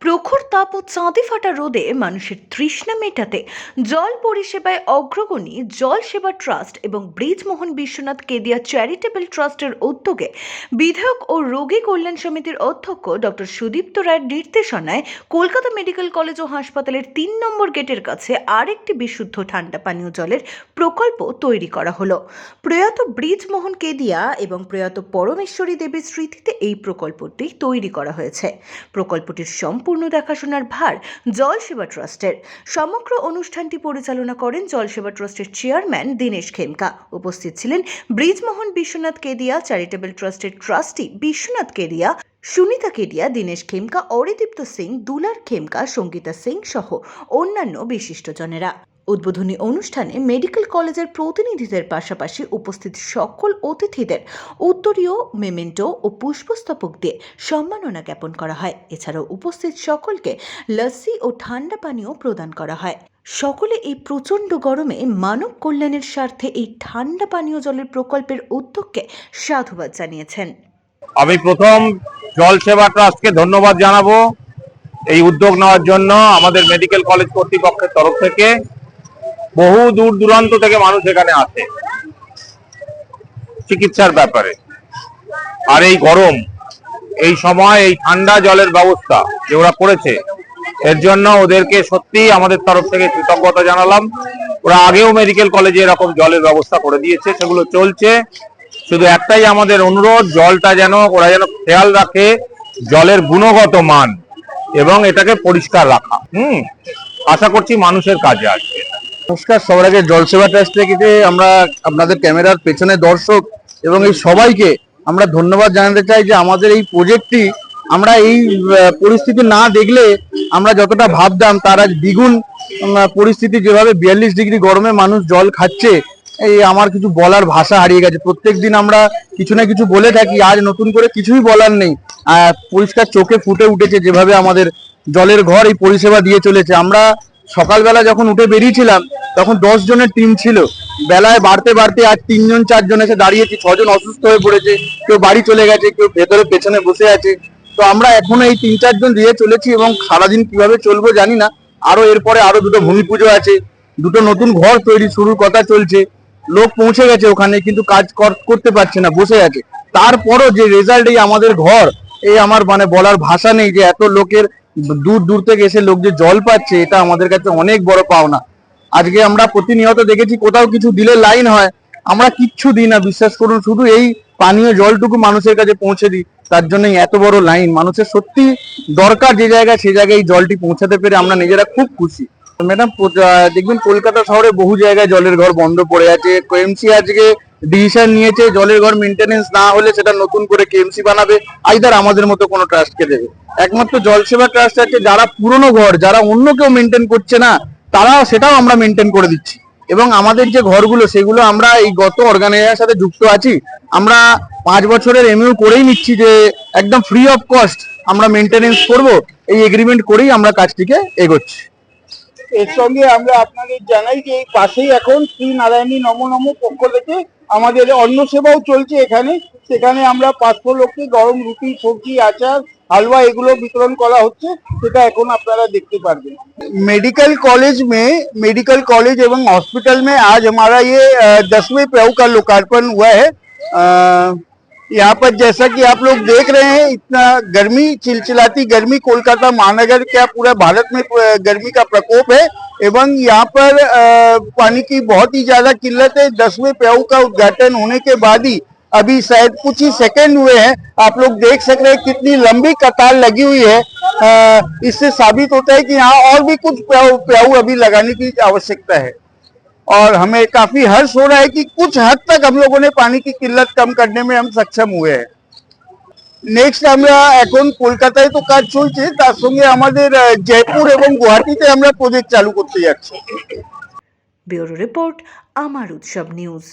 প্রখর তাপ ও চাঁদে ফাটা রোদে মানুষের তৃষ্ণা মেটাতে জল পরিষেবায় অগ্রগণী জল সেবা ট্রাস্ট এবং ব্রিজমোহন বিশ্বনাথ কেদিয়া চ্যারিটেবল ট্রাস্টের উদ্যোগে বিধায়ক ও রোগী কল্যাণ সমিতির অধ্যক্ষ ডক্টর সুদীপ্ত রায়ের নির্দেশনায় কলকাতা মেডিকেল কলেজ ও হাসপাতালের তিন নম্বর গেটের কাছে আরেকটি বিশুদ্ধ ঠান্ডা পানীয় জলের প্রকল্প তৈরি করা হলো। প্রয়াত ব্রিজমোহন কেদিয়া এবং প্রয়াত পরমেশ্বরী দেবীর স্মৃতিতে এই প্রকল্পটি তৈরি করা হয়েছে। প্রকল্পটির সম্পূর্ণ দেখাশোনার ভার জল সেবা ট্রাস্টের। সমগ্র অনুষ্ঠানটি পরিচালনা করেন জল সেবা ট্রাস্টের চেয়ারম্যান দীনেশ খেমকা। উপস্থিত ছিলেন ব্রিজমোহন বিশ্বনাথ কেদিয়া, চ্যারিটেবল ট্রাস্টের ট্রাস্টি বিশ্বনাথ কেদিয়া, সুনিতা কেডিয়া দীনেশ খেমকা, অরিদীপ্ত সিং, দুলার খেমকা, সঙ্গীতা সিং সহ অন্যান্য বিশিষ্টজনেরা। উদ্বোধনী অনুষ্ঠানে মেডিকেল কলেজের প্রতিনিধিদের পাশাপাশি উপস্থিত সকল অতিথিদের উত্তরীয় মেমেন্টো ও পুষ্পস্তবক দিয়ে সম্মাননা জ্ঞাপন করা হয়। এছাড়াও উপস্থিত সকলকে লস্যি ও ঠান্ডা পানীয় প্রদান করা হয়। সকলে এই প্রচণ্ড গরমে মানব কল্যাণের স্বার্থে এই ঠান্ডা পানীয় জলের প্রকল্পের উদ্যোগকে সাধুবাদ জানিয়েছেন। আমি প্রথম জল সেবা ট্রাস্টকে ধন্যবাদ জানাব। এই উদ্যোগ নেওয়ার জন্য আমাদের মেডিকেল কলেজ কর্তৃপক্ষের তরফ থেকে। বহু দূর দূরান্ত থেকে মানুষ এখানে আসে। চিকিৎসার ব্যাপারে। আর এই গরম, এই সময় এই ঠান্ডা জলের ব্যবস্থা যে ওরা করেছে, এর জন্য ওদেরকে সত্যি আমাদের তরফ থেকে কৃতজ্ঞতা জানালাম। ওরা আগেও মেডিকেল কলেজে এরকম জলের ব্যবস্থা করে দিয়েছে, সেগুলো চলছে। শুধু একটাই আমাদের অনুরোধ, জলটা যেন, ওরা যেন খেয়াল রাখে, জলের গুণগত মান এবং এটাকে পরিষ্কার রাখা। হুম, আশা করছি মানুষের কাজে আসবে। নমস্কার, সবার আগে জলসেবা ট্রাস্ট থেকে আমরা আপনাদের ক্যামেরার পেছনে দর্শক এবং এই সবাইকে আমরা ধন্যবাদ জানাতে চাই যে আমাদের এই প্রজেক্টটি আমরা এই পরিস্থিতি না দেখলে আমরা যতটা ভাবতাম তার আজ দ্বিগুণ পরিস্থিতি যেভাবে বিয়াল্লিশ ডিগ্রি গরমে মানুষ জল খাচ্ছে, এই আমার কিছু বলার ভাষা হারিয়ে গেছে। প্রত্যেক দিন আমরা কিছু না কিছু বলে থাকি, আজ নতুন করে কিছুই বলার নেই। পরিষ্কার চোখে ফুটে উঠেছে যেভাবে আমাদের জলের ঘর এই পরিষেবা দিয়ে চলেছে। আমরা সকালবেলা যখন উঠে বেরিয়েছিলাম তখন দশ জনের টিম ছিল। বেলায় বাড়তে বাড়তে আর তিনজন চারজন এসে দাঁড়িয়েছি, ছজন অসুস্থ হয়ে পড়েছে, কেউ বাড়ি চলে গেছে, কেউ ভেতরে পেছনে বসে আছে। তো আমরা এখন এই তিন চারজন দিয়ে চলেছি এবং সারাদিন কীভাবে চলবো জানি না। আরও এরপরে আরও দুটো ভূমি পুজো আছে, দুটো নতুন ঘর তৈরি শুরুর কথা চলছে। লোক পৌঁছে গেছে ওখানে, কিন্তু কাজ কর- করতে পারছে না, বসে আছে। তারপরও যে রেজাল্ট এই আমাদের ঘর এই আমার মানে বলার ভাষা নেই যে এত লোকের দূর দূর থেকে এসে লোক যে জল পাচ্ছে, এটা আমাদের কাছে অনেক বড় পাওনা। আজকে আমরা প্রতিনিয়ত দেখেছি কোথাও কিছু দিলে লাইন হয়। আমরা কিচ্ছু দিই না, বিশ্বাস করুন, শুধু এই পানীয় জলটুকু মানুষের কাছে পৌঁছে দিই। তার জন্যই এত বড় লাইন মানুষের সত্যি দরকার যে জায়গায়, সে জায়গায় এই জলটি পৌঁছাতে পেরে আমরা নিজেরা খুব খুশি। ম্যাডাম দেখবেন কলকাতা শহরে বহু জায়গায় জলের ঘর বন্ধ পড়ে আছে। কেএমসি আজকে ডিসিশন নিয়েছে, জলের ঘর মেনটেনেন্স না হলে সেটা নতুন করে কেএমসি বানাবে। আইদার আমাদের মতো কোনো ট্রাস্টকে দেবে। একমাত্র জলসেবা ট্রাস্ট আছে, যারা পুরনো ঘর, যারা অন্য কেউ মেনটেন করছে না তারা সেটাও আমরা মেনটেন করে দিচ্ছি। এবং আমাদের যে ঘরগুলো, সেগুলো আমরা এই গত অর্গানাইজার সাথে যুক্ত আছি। আমরা পাঁচ বছরের এমইউ করেই নিচ্ছি যে একদম ফ্রি অফ কস্ট আমরা মেনটেনেন্স করব। এই এগ্রিমেন্ট করেই আমরা কাজটিকে এগোচ্ছি। এর সঙ্গে আমরা আপনাদের জানাই যে এই পাশেই এখন শ্রী নারায়ণী নম নম পক্ষ থেকে আমাদের অন্ন সেবাও চলছে এখানে। সেখানে আমরা পাঁচশো লোককে গরম রুটি, সবজি, আচার हलवा এগুলো वितरण करा হচ্ছে সেটা এখন আপনারা देखते পারবেন मेडिकल कॉलेज में, मेडिकल कॉलेज एवं हॉस्पिटल में आज हमारा ये दसवें प्रयोग का लोकार्पण हुआ है। यहाँ पर जैसा कि आप लोग देख रहे हैं, इतना गर्मी, चिलचिलाती गर्मी कोलकाता महानगर क्या पूरा भारत में गर्मी का प्रकोप है, एवं यहाँ पर पानी की बहुत ही ज़्यादा किल्लत है। दसवें प्याऊ का उद्घाटन होने के बाद ही अभी शायद कुछ ही सेकंड हुए हैं आप लोग देख सक रहे हैं कितनी लंबी कतार लगी हुई है अ, इससे साबित होता है कि यहाँ और भी कुछ प्याऊ प्याऊ अभी लगाने की आवश्यकता है और हमें काफी हर्ष हो रहा है कि कुछ हद तक हम लोगों ने पानी की किल्लत कम करने में हम सक्षम हुए हैं নেক্সট আমরা এখন কলকাতায় তো কাজ চলছে তার সঙ্গে আমাদের আহ, জয়পুর এবং গুয়াহাটিতে আমরা প্রজেক্ট চালু করতে যাচ্ছি ব্যুরো রিপোর্ট আমার উৎসব নিউজ